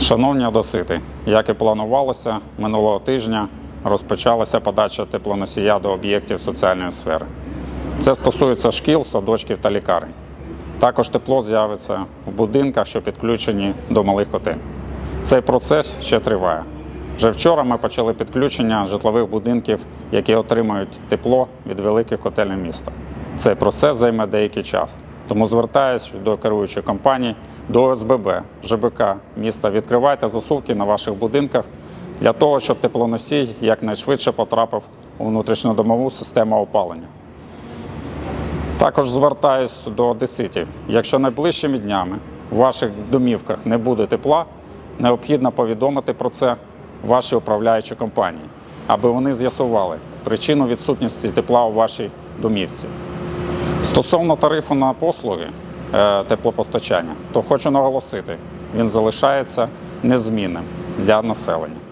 Шановні одесити, як і планувалося, минулого тижня розпочалася подача теплоносія до об'єктів соціальної сфери. Це стосується шкіл, садочків та лікарень. Також тепло з'явиться в будинках, що підключені до малих котель. Цей процес ще триває. Вже вчора ми почали підключення житлових будинків, які отримують тепло від великих котелень міста. Цей процес займе деякий час. Тому звертаюся до керуючої компанії, до ОСББ, ЖБК міста. Відкривайте засувки на ваших будинках для того, щоб теплоносій якнайшвидше потрапив у внутрішньодомову систему опалення. Також звертаюсь до одеситів. Якщо найближчими днями в ваших домівках не буде тепла, необхідно повідомити про це вашій управляючій компанії, аби вони з'ясували причину відсутності тепла у вашій домівці. Стосовно тарифу на послуги теплопостачання, то хочу наголосити, він залишається незмінним для населення.